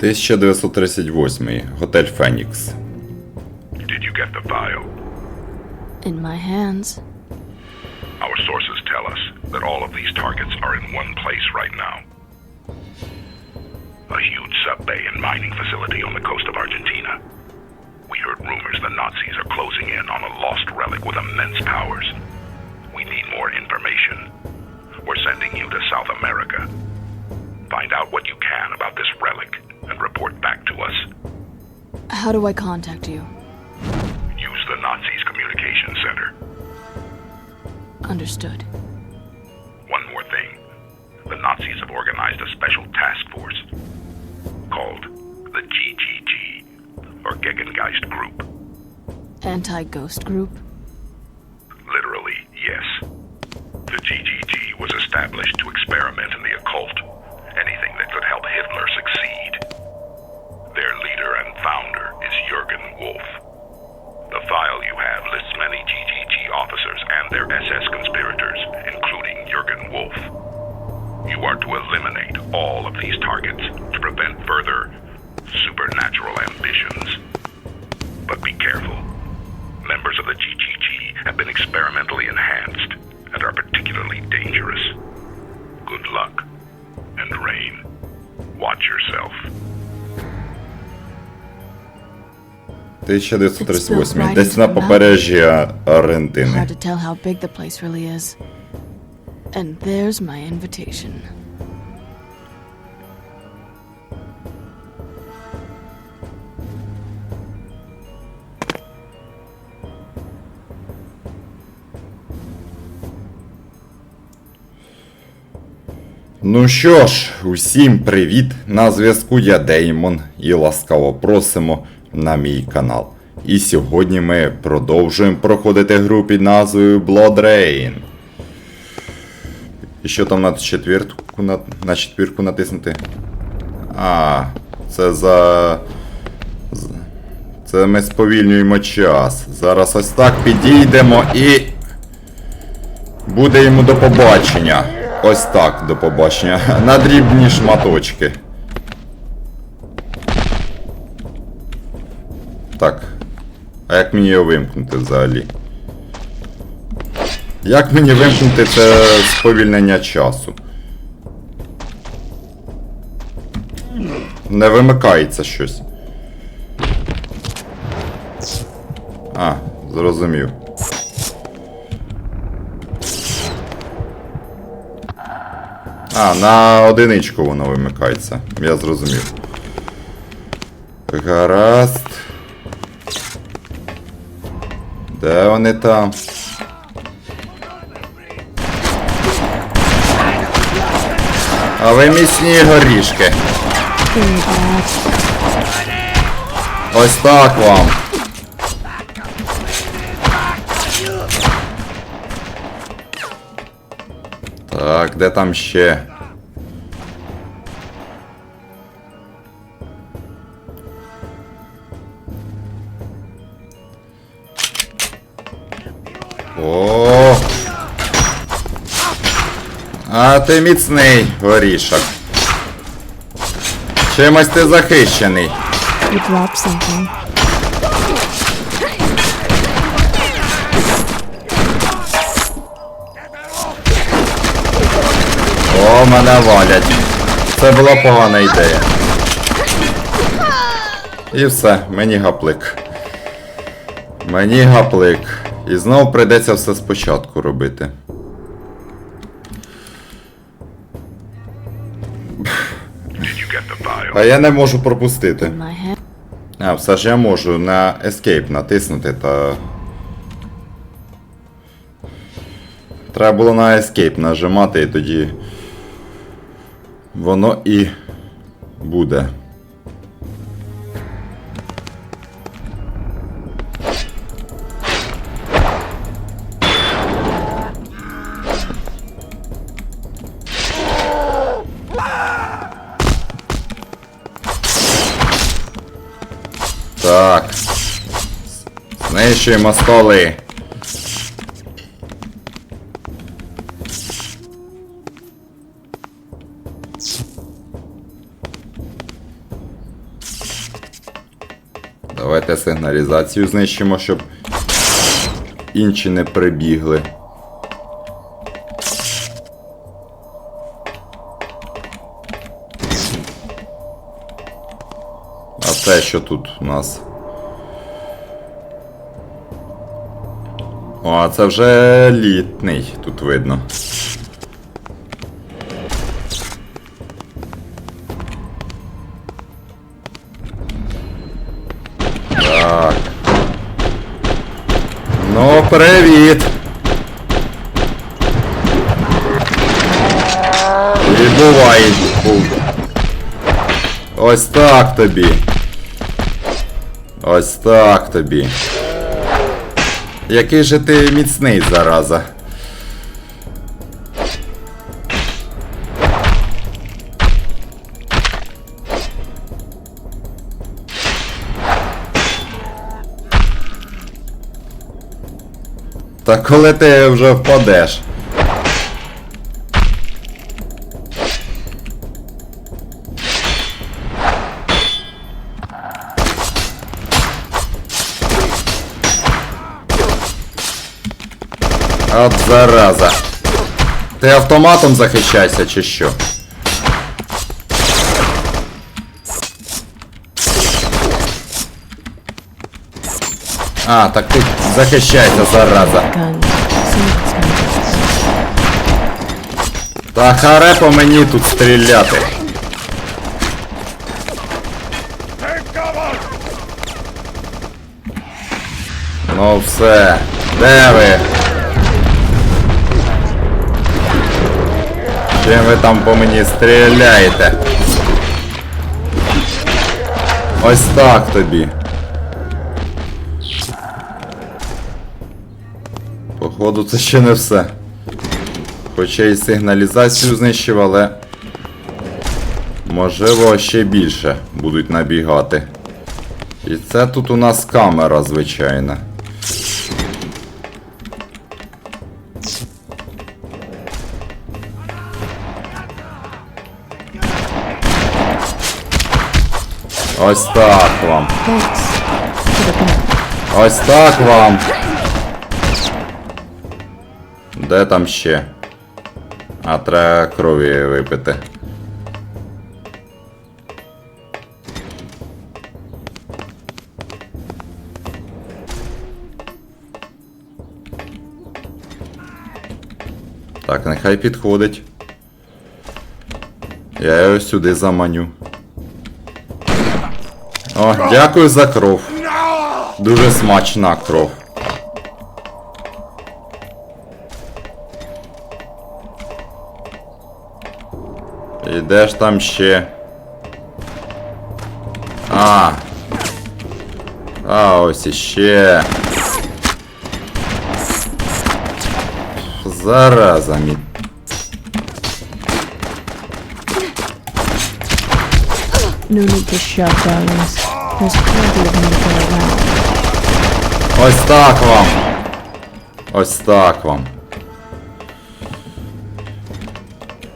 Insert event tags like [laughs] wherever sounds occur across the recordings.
1938. Готель Фенікс. Did you get the file? In my hands. Our sources tell us that all of these targets are in one place right now. A huge sub-bay and mining facility on the coast of Argentina. We heard rumors the Nazis are closing in on a lost relic with immense powers. We need more information. We're sending you to South America. Find out what you can about this relic and report back to us. How do I contact you? Use the Nazis' communication center. Understood. One more thing. The Nazis have organized a special task force called the GGG, or Gegengeist Group. Anti ghost group? Literally, yes. The GGG was established to experiment in the Jurgen Wolf. The file you have lists many GGG officers and their SS conspirators, including Jurgen Wolf. You are to eliminate all of these targets to prevent further supernatural ambitions. But be careful. Members of the GGG have been experimentally enhanced and are particularly dangerous. Good luck. And Rain, watch yourself. 1938. Десь на побережжі Аргентини. And there's my invitation. Ну що ж, усім привіт! На зв'язку я Деймон і ласкаво просимо на мій канал. І сьогодні ми продовжуємо проходити гру під назвою Blood Rain. І що там на четвірку на, на четвірку натиснути? А, це за. Це ми сповільнюємо час. Зараз ось так підійдемо і. Буде йому до побачення. Ось так до побачення. [laughs] На дрібні шматочки. Так. А як мені його вимкнути взагалі? Як мені вимкнути це сповільнення часу? Не вимикається щось. А, зрозумів. А, на одиничку воно вимикається. Я зрозумів. Гаразд. Де вони там? А ви міцні горішки. Ось так вам. Так, де там ще? О! А ти міцний горішок. Чимось ти захищений. You dropped something. О, мене валять. Це була погана ідея. І все, мені гаплик. Мені гаплик. І знову прийдеться все спочатку робити. А я не можу пропустити. А, все ж я можу на Escape натиснути та. Треба було на Escape нажимати і тоді. Воно і буде. Знищуємо столи. Давайте сигналізацію знищимо, щоб інші не прибігли. А це що тут у нас? О, а це вже літний, тут видно. Так. Ну, привіт! І бувай. Бу- Ось так тобі. Ось так тобі. Який же ти міцний, зараза. Та коли ти вже впадеш? От зараза. Ти автоматом захищайся чи що? А, так ти захищайся, зараза. Та харе по мені тут стріляти. Ну все. Де ви? Чим ви там по мені стріляєте? Ось так тобі. Походу, це ще не все. Хоча і сигналізацію знищив, але можливо ще більше будуть набігати. І це тут у нас камера, звичайна. Ось так вам. Ось так вам. Де там ще? А треба крові випити. Так, нехай підходить. Я його сюди заманю. О, дякую за кров. Дуже смачна кров. І де ж там ще? А. А, ось іще. Зараза мій. No need to shove, darlings. Ось так вам. Ось так вам.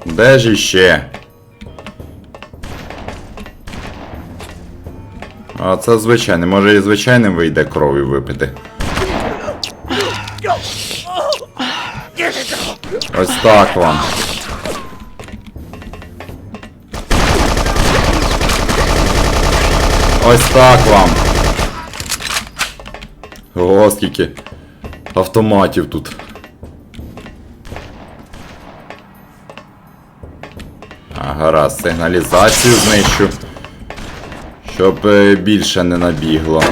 Де ж іще? А це звичайний, може і звичайним вийде крові випити. Ось так вам. Ось так вам. Ого, скільки автоматів тут. А, гаразд, сигналізацію знищу. Щоб е, більше не набігло.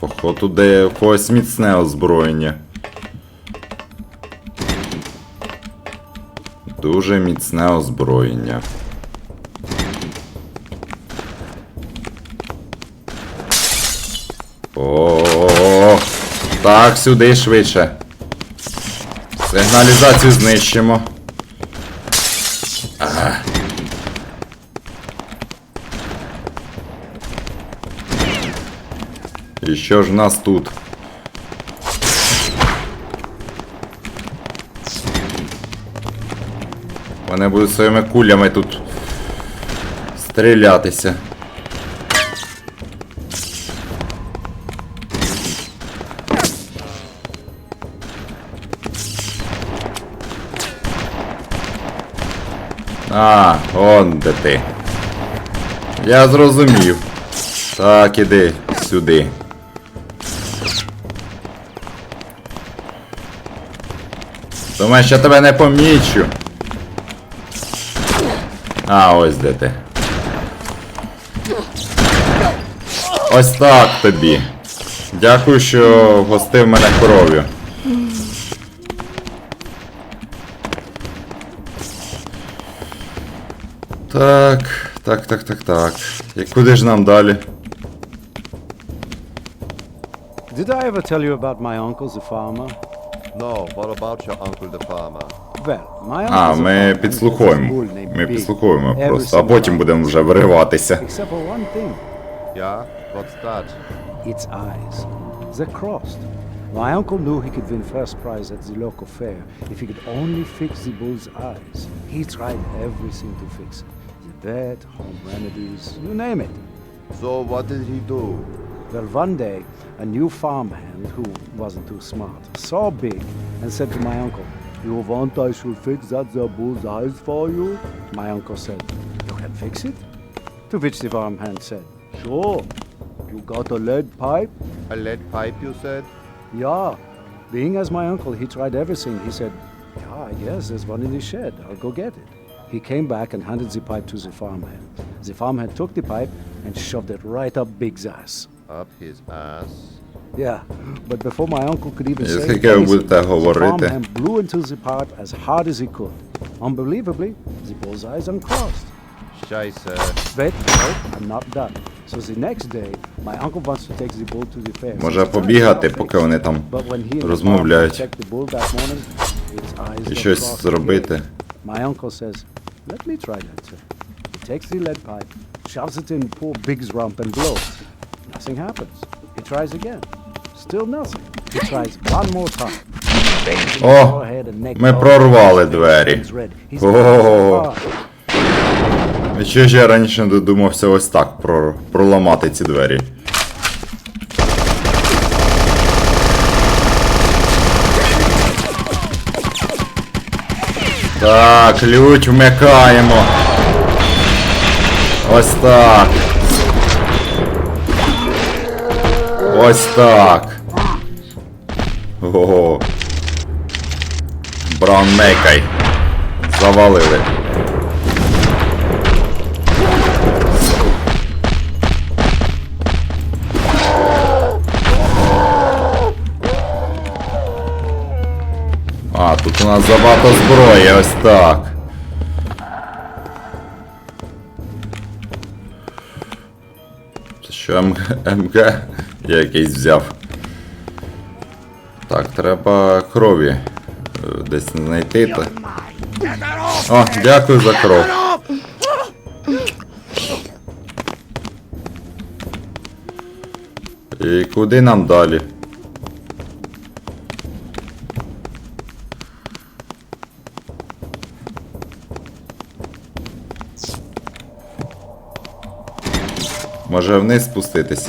Походу, де когось міцне озброєння. Дуже міцне озброєння. О, так, сюди швидше. Сигналізацію знищимо. І що ж в нас тут? Вони будуть своїми кулями тут стрілятися. А, он де ти. Я зрозумів. Так, іди сюди. Думаєш, я тебе не помічу. А, ось де ти. Ось так тобі. Дякую, що гостив мене кров'ю. Так, так, так, так, так. І куди ж нам далі? Did I ever tell you about my uncle, the farmer? No, what about your uncle the farmer? А, ми підслуховуємо. Ми підслуховуємо просто, а потім будемо вже вириватися. One what's that? its eyes. They're crossed. My uncle knew he could win first prize at the local fair if he could only fix the bull's eyes. He tried everything to fix it. The vet, home remedies, you name it. So what did he do? Well, one day, a new farmhand who wasn't too smart saw Big and said to my uncle, You want I should fix that the bull's eyes for you? My uncle said, You can fix it? To which the farmhand said, Sure. You got a lead pipe? A lead pipe, you said? Yeah. Being as my uncle, he tried everything. He said, Yeah, I guess there's one in the shed. I'll go get it. He came back and handed the pipe to the farmhand. The farmhand took the pipe and shoved it right up Big's ass. Up his ass. Yeah, but before my uncle could even say anything, the говорити? farmhand blew into the pipe as hard as he could. Unbelievably, the bull's eyes uncrossed. Scheiße. But nope, I'm not done. So the next day, my uncle wants to take the bull to the fair. Може побігати, поки вони там But when he and the розмовляють. І щось зробити. My uncle says, let me try that, sir. He takes the lead pipe, shoves it in poor Big's rump and blows. Nothing happens. He tries again. Still nothing. He tries one more time. О, neck ми прорвали двері. face О. І Що ж я раніше не додумався ось так про, проламати ці двері. Так, лють вмикаємо. Ось так. Ось так. Ого. Браун мейкай. Завалили. А, тут у нас забагато зброї, ось так. Це що МГ, МГ я якийсь взяв. Так, треба крові е, десь знайти. Та... О, дякую за кров. І куди нам далі? Може вниз спуститись?